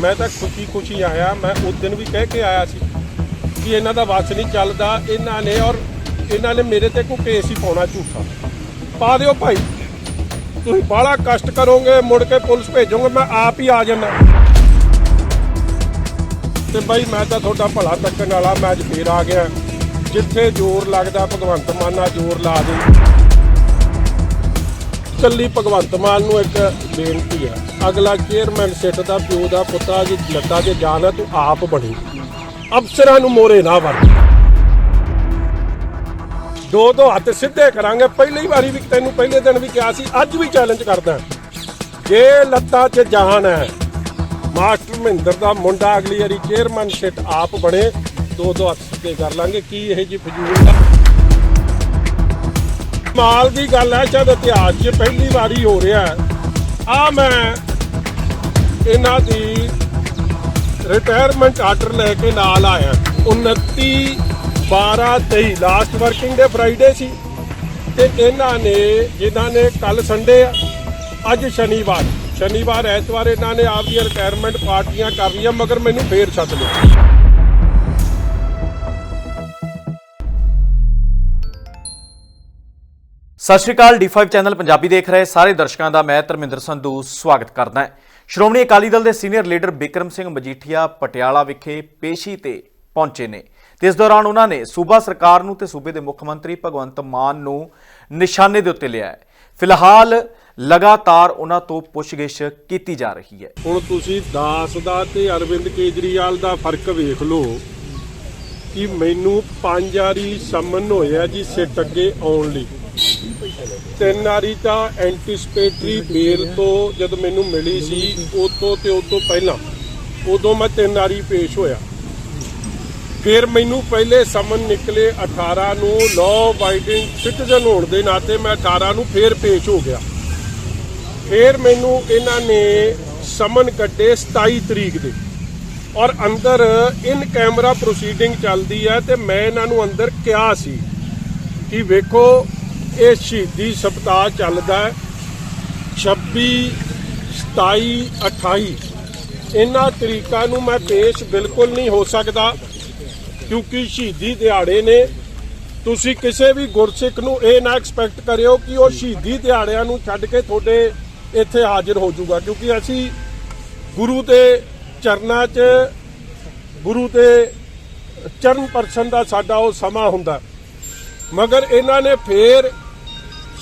ਮੈਂ ਤਾਂ ਖੁਸ਼ੀ ਖੁਸ਼ੀ ਆਇਆ, ਮੈਂ ਉਸ ਦਿਨ ਵੀ ਕਹਿ ਕੇ ਆਇਆ ਸੀ ਕਿ ਇਹਨਾਂ ਦਾ ਵਾਸ ਨਹੀਂ ਚੱਲਦਾ, ਇਹਨਾਂ ਨੇ ਔਰ ਇਹਨਾਂ ਨੇ ਮੇਰੇ ਤੇ ਕੋਈ ਕੇਸ ਹੀ ਪਾਉਣਾ ਝੂਠਾ। ਪਾ ਦਿਓ ਭਾਈ। ਤੁਸੀਂ ਬਾਹਲਾ ਕਸ਼ਟ ਕਰੋਗੇ, ਮੁੜ ਕੇ ਪੁਲਿਸ ਭੇਜੋਗੇ, ਮੈਂ ਆਪ ਹੀ ਆ ਜਾਣਾ ਤੇ ਬਾਈ ਮੈਂ ਤਾਂ ਤੁਹਾਡਾ ਭਲਾ ਤੱਕਣ ਵਾਲਾ, ਮੈਂ ਅੱਜ ਫੇਰ ਆ ਗਿਆ। ਜਿੱਥੇ ਜ਼ੋਰ ਲੱਗਦਾ, ਭਗਵੰਤ ਮਾਨ ਨਾਲ ਜ਼ੋਰ ਲਾ ਦੇ। ਕੱਲੀ ਭਗਵੰਤ ਮਾਨ ਨੂੰ ਇੱਕ ਬੇਨਤੀ ਹੈ। ਅਗਲਾ ਚੇਅਰਮੈਨ ਸਿੱਟ ਦਾ ਪਿਓ ਦਾ ਪੁੱਤਾ ਜੀ ਲੱਗਾ ਜੇ ਹੈ ਤੂੰ ਆਪ ਬਣੀ। ਅਫਸਰਾਂ ਨੂੰ ਮੋਰੇ ਨਾ ਵਰ। ਦੋ ਦੋ ਹੱਥ ਸਿੱਧੇ ਕਰਾਂਗੇ। ਪਹਿਲੀ ਵਾਰੀ ਵੀ ਤੈਨੂੰ ਪਹਿਲੇ ਦਿਨ ਵੀ ਕਿਹਾ ਸੀ, ਅੱਜ ਵੀ ਚੈਲੰਜ ਕਰਦਾ। ਜੇ ਲੱਤਾ 'ਚ ਜਾਨ ਹੈ, ਮਾਸਟਰ ਮਹਿੰਦਰ ਦਾ ਮੁੰਡਾ ਅਗਲੀ ਵਾਰੀ ਚੇਅਰਮੈਨ ਸਿੱਟ ਆਪ ਬਣੇ। ਦੋ ਦੋ ਹੱਥ ਸਿੱਧੇ ਕਰ ਲਾਂਗੇ, ਕੀ ਇਹ ਜੀ ਫਜ਼ੂਲ ਦਾ ਮਾਲ ਦੀ ਗੱਲ ਹੈ ਸ਼ਾਇਦ ਇਤਿਹਾਸ 'ਚ ਪਹਿਲੀ ਵਾਰੀ ਹੋ ਰਿਹਾ ਆ ਮੈਂ ਇਹਨਾਂ ਦੀ ਰਿਟਾਇਰਮੈਂਟ ਆਰਡਰ ਲੈ ਕੇ ਨਾਲ ਆਇਆ। 29 12 23 ਲਾਸਟ ਵਰਕਿੰਗ ਡੇ ਫਰਾਈਡੇ ਸੀ। ਤੇ ਇਹਨਾਂ ਨੇ, ਜਿਨ੍ਹਾਂ ਨੇ ਕੱਲ ਸੰਡੇ ਅੱਜ ਸ਼ਨੀਵਾਰ। ਸ਼ਨੀਵਾਰ ਐਤਵਾਰ ਇਹਨਾਂ ਨੇ ਆਪਦੀਆਂ ਰਿਟਾਇਰਮੈਂਟ ਪਾਰਟੀਆਂ ਕਰ ਲਈਆਂ ਮਗਰ ਮੈਨੂੰ ਫੇਰ ਛੱਡ ਲਿਆ। ਸਤਿ ਸ਼੍ਰੀ ਅਕਾਲ D5 ਚੈਨਲ ਪੰਜਾਬੀ ਦੇਖ ਰਹੇ ਸਾਰੇ ਦਰਸ਼ਕਾਂ ਦਾ, ਮੈਂ ਧਰਮਿੰਦਰ ਸੰਧੂ, ਸਵਾਗਤ ਕਰਦਾ ਹਾਂ। ਸ਼੍ਰੋਮਣੀ ਅਕਾਲੀ ਦਲ ਦੇ ਸੀਨੀਅਰ ਲੀਡਰ ਬਿਕਰਮ ਸਿੰਘ ਮਜੀਠੀਆ ਪਟਿਆਲਾ ਵਿਖੇ ਪੇਸ਼ੀ ਤੇ ਪਹੁੰਚੇ ਨੇ। ਤੇ ਇਸ ਦੌਰਾਨ ਉਹਨਾਂ ਨੇ ਸੂਬਾ ਸਰਕਾਰ ਨੂੰ ਤੇ ਸੂਬੇ ਦੇ ਮੁੱਖ ਮੰਤਰੀ ਭਗਵੰਤ ਮਾਨ ਨੂੰ ਨਿਸ਼ਾਨੇ ਦੇ ਉੱਤੇ ਲਿਆ ਹੈ। ਫਿਲਹਾਲ ਲਗਾਤਾਰ ਉਹਨਾਂ ਤੋਂ ਪੁੱਛਗਿੱਛ ਕੀਤੀ ਜਾ ਰਹੀ ਹੈ। ਹੁਣ ਤੁਸੀਂ ਦਾਸ ਦਾ ਤੇ ਅਰਵਿੰਦ ਕੇਜਰੀਵਾਲ ਦਾ ਫ਼ਰਕ ਵੇਖ ਲਓ ਕਿ ਮੈਨੂੰ ਪੰਜ ਵਾਰੀ ਸਮਨ ਹੋਇਆ ਜੀ ਸਿੱਟ ਅੱਗੇ ਆਉਣ ਲਈ। ਤਿੰਨ ਵਾਰੀ ਤਾਂ ਐਂਟੀਸਪੇਟਰੀ ਬੇਲ ਤੋਂ ਜਦ ਮੈਨੂੰ ਮਿਲੀ ਸੀ ਉਦੋਂ ਤੋਂ ਤੇ ਉਹ ਤੋਂ ਪਹਿਲਾਂ, ਉਦੋਂ ਮੈਂ ਤਿੰਨ ਵਾਰੀ ਪੇਸ਼ ਹੋਇਆ। ਫਿਰ ਮੈਨੂੰ ਪਹਿਲੇ ਸਮਨ ਨਿਕਲੇ 18 ਨੂੰ ਲਾਅ ਅਬਾਈਡਿੰਗ ਸਿਟੀਜ਼ਨ ਹੋਣ ਦੇ ਨਾਤੇ ਮੈਂ 18 ਨੂੰ ਫੇਰ ਪੇਸ਼ ਹੋ ਗਿਆ। ਫਿਰ ਮੈਨੂੰ ਇਹਨਾਂ ਨੇ ਸਮਨ ਕੱਢੇ 27 ਤਰੀਕ ਦੇ। ਔਰ ਅੰਦਰ ਇਨ ਕੈਮਰਾ ਪ੍ਰੋਸੀਡਿੰਗ ਚੱਲਦੀ ਹੈ ਤੇ ਮੈਂ ਇਹਨਾਂ ਨੂੰ ਅੰਦਰ ਕਿਹਾ ਸੀ ਕਿ ਵੇਖੋ ਇਹ ਸ਼ਹੀਦੀ ਸਪਤਾਹ ਚੱਲਦਾ ਹੈ। 26 27 28 ਇਹਨਾਂ ਤਰੀਕਾਂ ਨੂੰ ਮੈਂ ਪੇਸ਼ ਬਿਲਕੁਲ ਨਹੀਂ ਹੋ ਸਕਦਾ, ਕਿਉਂਕਿ ਸ਼ਹੀਦੀ ਦਿਹਾੜੇ ਨੇ। ਤੁਸੀਂ ਕਿਸੇ ਵੀ ਗੁਰਸਿੱਖ ਨੂੰ ਇਹ ਨਾ ਐਕਸਪੈਕਟ ਕਰਿਓ ਕਿ ਉਹ ਸ਼ਹੀਦੀ ਦਿਹਾੜਿਆਂ ਨੂੰ ਛੱਡ ਕੇ ਤੁਹਾਡੇ ਇੱਥੇ ਹਾਜ਼ਰ ਹੋ ਜਾਊਗਾ, ਕਿਉਂਕਿ ਅਸੀਂ ਗੁਰੂ ਦੇ ਚਰਨਾਂ 'ਚ, ਗੁਰੂ ਦੇ ਚਰਨ ਪਰਸ਼ਨ ਦਾ ਸਾਡਾ ਉਹ ਸਮਾਂ ਹੁੰਦਾ। ਮਗਰ ਇਹਨਾਂ ਨੇ ਫੇਰ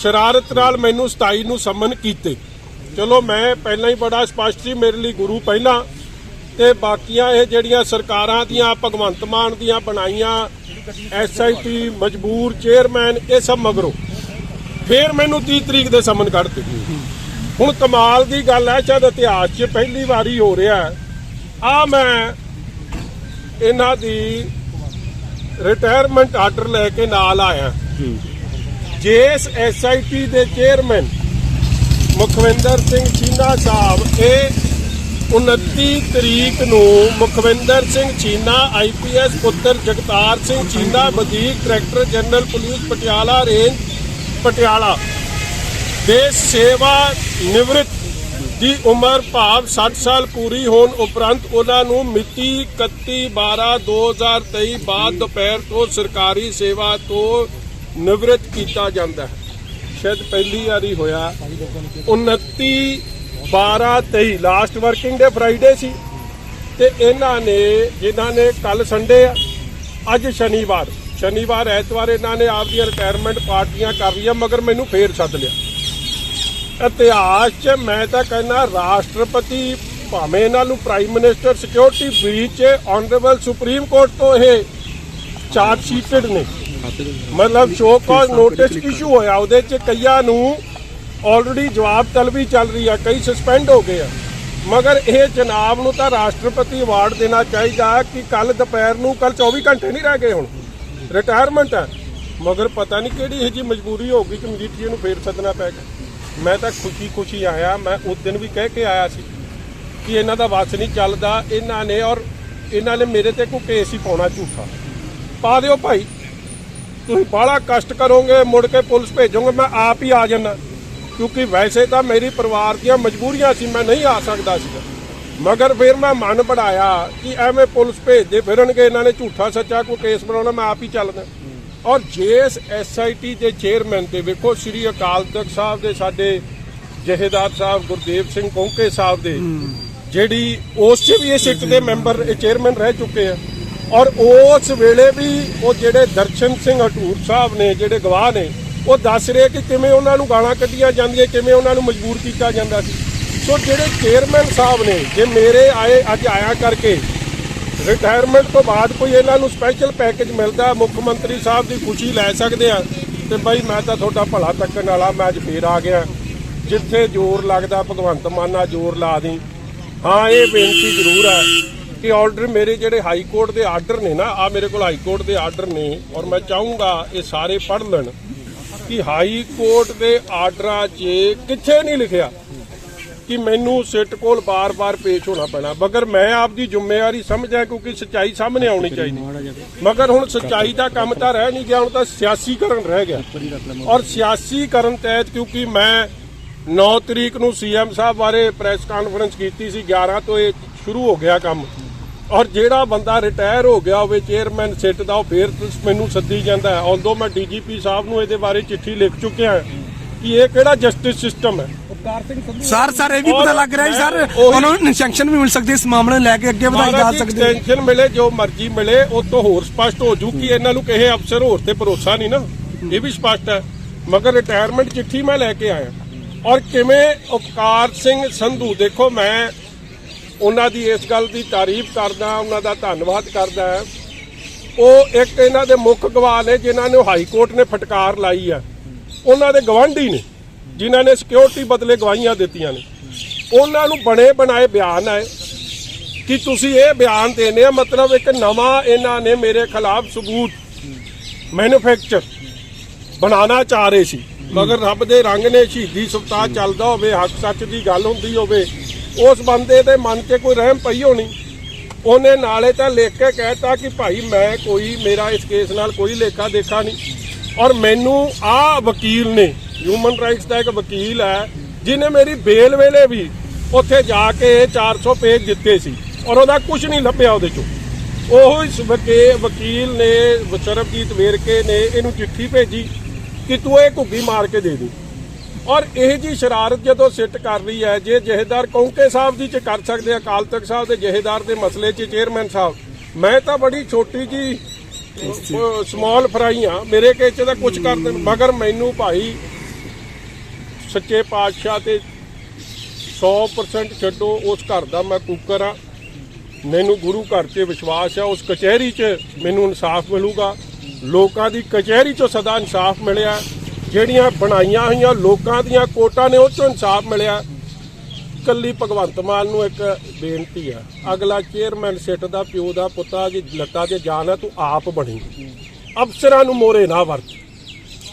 ਸ਼ਰਾਰਤ ਨਾਲ ਮੈਨੂੰ 27 ਨੂੰ ਸਮਨ ਕੀਤੇ। ਚਲੋ ਮੈਂ ਪਹਿਲਾਂ ਹੀ ਬੜਾ ਸਪਸ਼ਟ ਸੀ, ਮੇਰੇ ਲਈ ਗੁਰੂ ਪਹਿਲਾਂ। ਤੇ ਬਾਕੀਆਂ ਇਹ ਜਿਹੜੀਆਂ ਸਰਕਾਰਾਂ ਦੀਆਂ, ਭਗਵੰਤ ਮਾਨ ਦੀਆਂ ਬਣਾਈਆਂ ਐਸਆਈਟੀ ਮਜਬੂਰ ਚੇਅਰਮੈਨ ਇਹ ਸਭ ਮਗਰੋਂ। ਫੇਰ ਮੈਨੂੰ 30 ਤਰੀਕ ਦੇ ਸਮਨ ਕੱਢ ਦਿੱਤੀ। ਹੁਣ ਕਮਾਲ ਦੀ ਗੱਲ ਹੈ, ਸ਼ਾਇਦ ਇਤਿਹਾਸ 'ਚ ਪਹਿਲੀ ਵਾਰੀ ਹੋ ਰਿਹਾ ਆ ਮੈਂ ਇਹਨਾਂ ਦੀ ਰਿਟਾਇਰਮੈਂਟ ਆਰਡਰ ਲੈ ਕੇ ਨਾਲ ਆਇਆ। ਜੇਸ ਐਸਆਈਟੀ ਦੇ ਚੇਅਰਮੈਨ ਮੁਖਵਿੰਦਰ ਸਿੰਘ ਚੀਨਾ ਸਾਹਿਬ, ਇਹ 29 ਤਰੀਕ ਨੂੰ ਮੁਖਵਿੰਦਰ ਸਿੰਘ ਚੀਨਾ ਆਈਪੀਐਸ ਪੁੱਤਰ ਜਗਤਾਰ ਸਿੰਘ ਚੀਨਾ, ਵਧੀਕ director general police Patiala, range Patiala ਦੇ ਸੇਵਾ ਨਿਵ੍ਰਿਤ ਦੀ ਉਮਰ ਭਾਵ 60 ਸਾਲ ਪੂਰੀ ਹੋਣ ਉਪਰੰਤ ਉਹਨਾਂ ਨੂੰ ਮਿਤੀ 31 12 2023 ਬਾਅਦ ਦੁਪਹਿਰ ਤੋਂ ਸਰਕਾਰੀ ਸੇਵਾ ਤੋਂ ਨਿਵਰਤ ਕੀਤਾ ਜਾਂਦਾ ਹੈ। ਸ਼ਾਇਦ ਪਹਿਲੀ ਵਾਰੀ ਹੋਇਆ। 29 12 23 ਲਾਸਟ ਵਰਕਿੰਗ ਡੇ ਫਰਾਈਡੇ ਸੀ। ਤੇ ਇਹਨਾਂ ਨੇ, ਜਿਨ੍ਹਾਂ ਨੇ ਕੱਲ ਸੰਡੇ ਆ, ਅੱਜ ਸ਼ਨੀਵਾਰ। ਸ਼ਨੀਵਾਰ ਐਤਵਾਰ ਇਹਨਾਂ ਨੇ ਆਪਦੀਆਂ ਰਿਟਾਇਰਮੈਂਟ ਪਾਰਟੀਆਂ ਕਰ ਲਈਆਂ, ਮਗਰ ਮੈਨੂੰ ਫੇਰ ਸੱਦ ਲਿਆ। ਇਤਿਹਾਸ 'ਚ ਮੈਂ ਤਾਂ ਕਹਿੰਦਾ ਰਾਸ਼ਟਰਪਤੀ ਭਾਵੇਂ ਇਹਨਾਂ ਨੂੰ prime minister security breach honourable supreme court ਤੋਂ ਇਹ ਚਾਰਜ ਸ਼ੀਟਡ ਨੇ। ਮਤਲਬ ਸ਼ੋ ਕਾਜ਼ ਨੋਟਿਸ ਇਸ਼ੂ ਹੋਇਆ, ਉਹਦੇ 'ਚ ਕਈਆਂ ਨੂੰ ਆਲਰੇਡੀ ਜਵਾਬ ਤਲਬੀ ਚੱਲ ਰਹੀ ਆ, ਕਈ ਸਸਪੈਂਡ ਹੋ ਗਏ ਆ। ਮਗਰ ਇਹ ਜਨਾਬ ਨੂੰ ਤਾਂ ਰਾਸ਼ਟਰਪਤੀ ਅਵਾਰਡ ਦੇਣਾ ਚਾਹੀਦਾ ਕਿ ਕੱਲ ਦੁਪਹਿਰ ਨੂੰ ਕੱਲ 24 ਘੰਟੇ ਨਹੀਂ ਰਹਿ ਗਏ ਹੁਣ। ਰਿਟਾਇਰਮੈਂਟ ਹੈ ਮਗਰ ਪਤਾ ਨਹੀਂ ਕਿਹੜੀ ਇਹ ਜੀ ਮਜਬੂਰੀ ਹੋ ਗਈ ਕਿ ਮਜੀਠੀਏ ਨੂੰ ਫੇਰ ਸੱਦਣਾ ਪੈ ਗਿਆ। ਮੈਂ ਤਾਂ ਖੁਸ਼ੀ ਖੁਸ਼ੀ ਆਇਆ, ਮੈਂ ਉਸ ਦਿਨ ਵੀ ਕਹਿ ਕੇ ਆਇਆ ਸੀ ਕਿ ਇਹਨਾਂ ਦਾ ਵਾਸ ਨਹੀਂ ਚੱਲਦਾ, ਇਹਨਾਂ ਨੇ ਔਰ ਇਹਨਾਂ ਨੇ ਮੇਰੇ ਤੇ ਕੋਈ ਕੇਸ ਹੀ ਪਾਉਣਾ ਝੂਠਾ। ਪਾ ਦਿਓ ਭਾਈ। ਤੁਸੀਂ ਬਾਹਲਾ ਕਸ਼ਟ ਕਰੋਗੇ ਮੁੜ ਕੇ ਪੁਲਿਸ ਭੇਜੋਗੇ ਮੈਂ ਆਪ ਹੀ ਆ ਜਾਣਾ ਕਿਉਂਕਿ ਵੈਸੇ ਤਾਂ ਮੇਰੀ ਪਰਿਵਾਰ ਦੀਆਂ ਮਜਬੂਰੀਆਂ ਸੀ ਮੈਂ ਨਹੀਂ ਆ ਸਕਦਾ ਸੀਗਾ ਮਗਰ ਫਿਰ ਮੈਂ ਮਨ ਬਣਾਇਆ ਕਿ ਐਵੇਂ ਪੁਲਿਸ ਭੇਜਦੇ ਫਿਰਨਗੇ ਇਹਨਾਂ ਨੇ ਝੂਠਾ ਸੱਚਾ ਕੋਈ ਕੇਸ ਬਣਾਉਣਾ ਮੈਂ ਆਪ ਹੀ ਚੱਲਦਾ। ਔਰ ਜੇਸ ਐਸਆਈਟੀ ਦੇ ਚੇਅਰਮੈਨ ਤੇ ਵੇਖੋ ਸ੍ਰੀ ਅਕਾਲ ਤਖਤ ਸਾਹਿਬ ਦੇ ਸਾਡੇ ਜਹੇਦਾਰ ਸਾਹਿਬ ਗੁਰਦੇਵ ਸਿੰਘ ਕੌਂਕੇ ਸਾਹਿਬ ਦੇ ਜਿਹੜੀ ਉਸ 'ਚ ਵੀ ਇਹ ਸਿੱਟ ਦੇ ਮੈਂਬਰ ਚੇਅਰਮੈਨ ਰਹਿ ਚੁੱਕੇ ਆ। ਔਰ ਉਸ ਵੇਲੇ ਵੀ ਉਹ ਜਿਹੜੇ ਦਰਸ਼ਨ ਸਿੰਘ ਹਟੂਰ ਸਾਹਿਬ ਨੇ, ਜਿਹੜੇ ਗਵਾਹ ਨੇ, ਉਹ ਦੱਸ ਰਹੇ ਕਿ ਕਿਵੇਂ ਉਹਨਾਂ ਨੂੰ ਗਾਲਾਂ ਕੱਢੀਆਂ ਜਾਂਦੀਆਂ, ਕਿਵੇਂ ਉਹਨਾਂ ਨੂੰ ਮਜਬੂਰ ਕੀਤਾ ਜਾਂਦਾ ਸੀ। ਸੋ ਜਿਹੜੇ ਚੇਅਰਮੈਨ ਸਾਹਿਬ ਨੇ, ਜੇ ਮੇਰੇ ਆਏ ਅੱਜ ਆਇਆ ਕਰਕੇ ਰਿਟਾਇਰਮੈਂਟ ਤੋਂ ਬਾਅਦ ਕੋਈ ਇਹਨਾਂ ਨੂੰ ਸਪੈਸ਼ਲ ਪੈਕੇਜ ਮਿਲਦਾ, ਮੁੱਖ ਮੰਤਰੀ ਸਾਹਿਬ ਦੀ ਖੁਸ਼ੀ ਲੈ ਸਕਦੇ ਆ, ਤੇ ਬਾਈ ਮੈਂ ਤਾਂ ਤੁਹਾਡਾ ਭਲਾ ਤੱਕਣ ਵਾਲਾ, ਮੈਂ ਅੱਜ ਫੇਰ ਆ ਗਿਆ। ਜਿੱਥੇ ਜ਼ੋਰ ਲੱਗਦਾ, ਭਗਵੰਤ ਮਾਨ ਨਾਲ ਜ਼ੋਰ ਲਾ ਦੀ ਹਾਂ, ਇਹ ਬੇਨਤੀ ਜ਼ਰੂਰ ਹੈ ਕਿ ਆਰਡਰ ਮੇਰੇ ਜਿਹੜੇ ਹਾਈ ਕੋਰਟ ਦੇ ਆਰਡਰ ਨੇ ਨਾ ਆ ਮੇਰੇ ਕੋਲ ਹਾਈ ਕੋਰਟ ਦੇ ਆਰਡਰ ਨੇ ਔਰ ਮੈਂ ਚਾਹੂੰਗਾ ਇਹ ਸਾਰੇ ਪੜ੍ਹ ਲੈਣ ਕਿ ਹਾਈ ਕੋਰਟ ਦੇ ਆਰਡਰਾਂ 'ਚ ਕਿੱਥੇ ਨਹੀਂ ਲਿਖਿਆ ਕਿ ਮੈਨੂੰ ਸਿੱਟ ਕੋਲ ਬਾਰ-ਬਾਰ ਪੇਸ਼ ਹੋਣਾ ਪੈਣਾ। ਮਗਰ ਮੈਂ ਆਪਦੀ ਜ਼ਿੰਮੇਵਾਰੀ ਸਮਝਿਆ ਕਿਉਂਕਿ ਸੱਚਾਈ ਸਾਹਮਣੇ ਆਉਣੀ ਚਾਹੀਦੀ। ਮਗਰ ਹੁਣ ਸੱਚਾਈ ਦਾ ਕੰਮ ਤਾਂ ਰਹਿ ਨਹੀਂ ਗਿਆ ਹੁਣ ਤਾਂ ਸਿਆਸੀਕਰਨ ਰਹਿ ਗਿਆ। ਔਰ ਸਿਆਸੀਕਰਨ ਤਹਿਤ ਕਿਉਂਕਿ ਮੈਂ 9 ਤਰੀਕ ਨੂੰ ਸੀਐਮ ਸਾਹਿਬ ਬਾਰੇ ਪ੍ਰੈਸ ਕਾਨਫਰੰਸ ਕੀਤੀ ਸੀ 11 ਤੋਂ ਇਹ ਸ਼ੁਰੂ ਹੋ ਗਿਆ ਕੰਮ। ਔਰ ਜਿਹੜਾ ਬੰਦਾ ਰਿਟਾਇਰ ਹੋ ਗਿਆ ਹੋਵੇ ਚੇਅਰਮੈਨ ਸਿੱਟ ਦਾ ਉਹ ਫੇਰ ਮੈਨੂੰ ਸੱਦੀ ਜਾਂਦਾ ਹੈ। ਉਦੋਂ ਮੈਂ ਡੀਜੀਪੀ ਸਾਹਿਬ ਨੂੰ ਇਹਦੇ ਬਾਰੇ ਚਿੱਠੀ ਲਿਖ ਚੁੱਕਿਆ ਹਾਂ ਕਿ ਇਹ ਕਿਹੜਾ ਜਸਟਿਸ ਸਿਸਟਮ ਹੈ। ਸਰ ਸਰ ਇਹ ਵੀ ਪਤਾ ਲੱਗ ਰਿਹਾ ਹੈ ਸਰ ਉਹਨਾਂ ਨੂੰ ਸੈਂਕਸ਼ਨ ਵੀ ਮਿਲ ਸਕਦੀ ਇਸ ਮਾਮਲੇ ਨੂੰ ਲੈ ਕੇ ਅੱਗੇ ਵਧਾਈ ਜਾ ਸਕਦੀ ਹੈ। ਐਕਸਟੈਂਸ਼ਨ ਮਿਲੇ ਜੋ ਮਰਜ਼ੀ ਮਿਲੇ ਉਹ ਤੋਂ ਹੋਰ ਸਪਸ਼ਟ ਹੋ ਜੂ ਕਿ ਇਹਨਾਂ ਨੂੰ ਕਿਸੇ ਅਫਸਰ ਹੋਰ ਤੇ ਭਰੋਸਾ ਨਹੀਂ ਨਾ। ਇਹ ਵੀ ਸਪਸ਼ਟ ਹੈ। ਮਗਰ ਰਿਟਾਇਰਮੈਂਟ ਚਿੱਠੀ ਮੈਂ ਲੈ ਕੇ ਆਇਆ। ਔਰ ਕਿਵੇਂ ਉਪਕਾਰ ਸਿੰਘ ਸੰਧੂ ਦੇਖੋ ਮੈਂ ਉਹਨਾਂ ਦੀ ਇਸ ਗੱਲ ਦੀ ਤਾਰੀਫ ਕਰਦਾ, ਉਹਨਾਂ ਦਾ ਧੰਨਵਾਦ ਕਰਦਾ ਉਹ ਇੱਕ ਇਹਨਾਂ ਦੇ ਮੁੱਖ ਗਵਾਹ ਨੇ ਜਿਨ੍ਹਾਂ ਨੂੰ ਹਾਈ ਕੋਰਟ ਨੇ ਫਟਕਾਰ ਲਾਈ ਆ ਉਹਨਾਂ ਦੇ ਗਵਾਂਢੀ ਨੇ, ਜਿਨ੍ਹਾਂ ਨੇ ਸਿਕਿਉਰਿਟੀ ਬਦਲੇ ਗਵਾਹੀਆਂ ਦਿੱਤੀਆਂ ਨੇ। ਉਹਨਾਂ ਨੂੰ ਬਣੇ ਬਣਾਏ ਬਿਆਨ ਆਏ ਕਿ ਤੁਸੀਂ ਇਹ ਬਿਆਨ ਦੇਣੇ ਆ, ਮਤਲਬ ਇੱਕ ਨਵਾਂ ਇਹਨਾਂ ਨੇ ਮੇਰੇ ਖਿਲਾਫ ਸਬੂਤ ਮੈਨੂਫੈਕਚਰ ਬਣਾਉਣਾ ਚਾਹ ਰਹੇ ਸੀ। ਮਗਰ ਰੱਬ ਦੇ ਰੰਗ ਨੇ, ਸ਼ਹੀਦੀ ਸਪਤਾਹ ਚੱਲਦਾ ਹੋਵੇ, ਹੱਕ ਸੱਚ ਦੀ ਗੱਲ ਹੁੰਦੀ ਹੋਵੇ ਉਸ ਬੰਦੇ ਦੇ ਮਨ 'ਚ ਕੋਈ ਰਹਿਮ ਪਈ ਹੋਣੀ, ਉਹਨੇ ਨਾਲੇ ਤਾਂ ਲਿਖ ਕੇ ਕਹਿਤਾ ਕਿ ਭਾਈ ਮੈਂ ਕੋਈ, ਮੇਰਾ ਇਸ ਕੇਸ ਨਾਲ ਕੋਈ ਲੇਖਾ ਦੇਖਾ ਨਹੀਂ। ਔਰ ਮੈਨੂੰ ਆ ਵਕੀਲ ਨੇ ਹਿਊਮਨ ਰਾਈਟਸ ਦਾ ਇੱਕ ਵਕੀਲ ਹੈ ਜਿਨੇ ਮੇਰੀ ਬੇਲ ਵੇਲੇ ਵੀ ਉੱਥੇ ਜਾ ਕੇ 400 ਪੇਜ ਦਿੱਤੇ ਸੀ ਔਰ ਉਹਦਾ ਕੁਝ ਨਹੀਂ ਲੱਭਿਆ ਉਹਦੇ ਚੋਂ। ਉਹ ਇਸ ਵਕੇ, ਵਕੀਲ ਨੇ, ਸਰਬਜੀਤ ਵੇਰਕੇ ਨੇ ਇਹਨੂੰ ਚਿੱਠੀ ਭੇਜੀ ਕਿ ਤੂੰ ਇਹ ਘੁੱਗੀ ਮਾਰ ਕੇ ਦੇ ਦੇ। ਔਰ ਇਹ ਜੀ ਸ਼ਰਾਰਤ ਜਦੋਂ ਸਿੱਟ ਕਰ ਰਹੀ ਹੈ, ਜੇ ਜਹੇਦਾਰ ਕੌਂਕੇ ਸਾਹਿਬ ਦੀ ਚ ਕਰ ਸਕਦੇ ਅਕਾਲ ਤਖਤ ਸਾਹਿਬ ਦੇ ਜਹੇਦਾਰ ਦੇ ਮਸਲੇ 'ਚ, ਚੇਅਰਮੈਨ ਸਾਹਿਬ, ਮੈਂ ਤਾਂ ਬੜੀ ਛੋਟੀ ਜੀ ਸਮਾਲ ਫਰਾਈ ਆ, ਮੇਰੇ ਕੇਸ 'ਚ ਤਾਂ ਕੁਝ ਕਰ ਦੇਣ, ਮਗਰ ਮੈਨੂੰ ਭਾਈ ਸੱਚੇ ਪਾਤਸ਼ਾਹ ਤੇ 100% ਛੱਡੋ, ਉਸ ਘਰ ਦਾ ਮੈਂ ਕੂਕਰ ਆ, ਮੈਨੂੰ ਗੁਰੂ ਘਰ 'ਤੇ ਵਿਸ਼ਵਾਸ ਆ, ਉਸ ਕਚਹਿਰੀ 'ਚ ਮੈਨੂੰ ਇਨਸਾਫ ਮਿਲੂਗਾ, ਲੋਕਾਂ ਦੀ ਕਚਹਿਰੀ 'ਚੋਂ ਸਦਾ ਇਨਸਾਫ ਮਿਲਿਆ ਜਿਹੜੀਆਂ ਬਣਾਈਆਂ ਹੋਈਆਂ ਲੋਕਾਂ ਦੀਆਂ ਕੋਟਾਂ ਨੇ, ਉਹ 'ਚੋਂ ਇਨਸਾਫ ਮਿਲਿਆ। ਕੱਲੀ ਭਗਵੰਤ ਮਾਨ ਨੂੰ ਇੱਕ ਬੇਨਤੀ ਆ, ਅਗਲਾ ਚੇਅਰਮੈਨ ਸਿੱਟ ਦਾ, ਪਿਓ ਦਾ, ਪੁੱਤਾ ਜੀ ਲੱਤਾਂ ਤੇ ਜਾਨ ਹੈ ਤੂੰ ਆਪ ਬਣੀ। ਅਫਸਰਾਂ ਨੂੰ ਮੋਰੇ ਨਾ ਵਰਤ।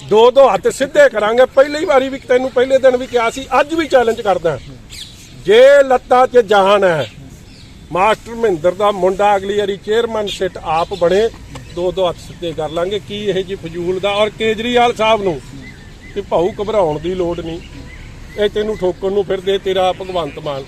ਦੋ ਦੋ ਹੱਥ ਸਿੱਧੇ ਕਰਾਂਗੇ। ਪਹਿਲੀ ਵਾਰੀ ਵੀ ਤੈਨੂੰ ਪਹਿਲੇ ਦਿਨ ਵੀ ਕਿਹਾ ਸੀ, ਅੱਜ ਵੀ ਚੈਲੰਜ ਕਰਦਾ। ਜੇ ਲੱਤਾਂ 'ਚ ਜਾਨ ਹੈ ਮਾਸਟਰ ਮਹਿੰਦਰ ਦਾ ਮੁੰਡਾ ਅਗਲੀ ਵਾਰੀ ਚੇਅਰਮੈਨ ਸਿੱਟ ਆਪ ਬਣੇ, ਦੋ ਦੋ ਹੱਥ ਸਿੱਧੇ ਕਰ ਲਾਂਗੇ। ਕੀ ਇਹ ਜੀ ਫਜ਼ੂਲ ਦਾ ਔਰ ਕੇਜਰੀਵਾਲ ਸਾਹਿਬ ਨੂੰ? ਕਿ ਭਾਊ ਘਬਰਾਉਣ ਦੀ ਲੋੜ ਨਹੀਂ। ਇਹ ਤੈਨੂੰ ਠੋਕਣ ਨੂੰ ਫਿਰਦੇ ਤੇਰਾ ਭਗਵੰਤ ਮਾਨ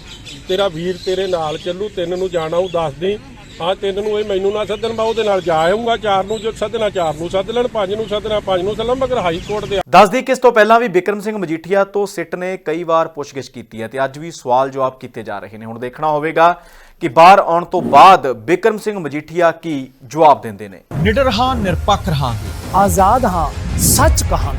ਤੇਰਾ ਵੀਰ ਤੇਰੇ ਨਾਲ ਚੱਲੂ ਤਿੰਨ ਨੂੰ ਜਾਣਾ ਉਹ ਦੱਸ ਦੀ। ਹਾਂ ਤਿੰਨ ਨੂੰ ਇਹ ਮੈਨੂੰ ਨਾ ਸੱਦਣ ਮੈਂ ਉਹਦੇ ਨਾਲ ਜਾ ਆਉਂਗਾ ਚਾਰ ਨੂੰ ਜੋ ਸੱਦਣਾ ਚਾਰ ਨੂੰ ਸੱਦ ਲੈਣ ਪੰਜ ਨੂੰ ਸੱਦਣਾ ਪੰਜ ਨੂੰ ਸੱਦਣ ਮਗਰ ਹਾਈ ਕੋਰਟ ਦੇ ਦੱਸਦੀ ਕਿ ਇਸ ਤੋਂ ਪਹਿਲਾਂ ਵੀ ਬਿਕਰਮ ਸਿੰਘ ਮਜੀਠੀਆ ਤੋਂ ਸਿੱਟ ਨੇ ਕਈ ਵਾਰ ਪੁੱਛਗਿੱਛ ਕੀਤੀ ਹੈ ਤੇ ਅੱਜ ਵੀ ਸਵਾਲ ਜਵਾਬ ਕੀਤੇ ਜਾ ਰਹੇ ਨੇ। ਹੁਣ ਦੇਖਣਾ ਹੋਵੇਗਾ ਕਿ ਬਾਹਰ ਆਉਣ ਤੋਂ ਬਾਅਦ ਬਿਕਰਮ ਸਿੰਘ ਮਜੀਠੀਆ ਕੀ ਜਵਾਬ ਦਿੰਦੇ ਨੇ। ਨਿਡਰ ਹਾਂ ਨਿਰਪੱਖ ਰਹਾਂਗੇ। ਆਜ਼ਾਦ ਹਾਂ ਸੱਚ ਕਹਾਂਗੇ।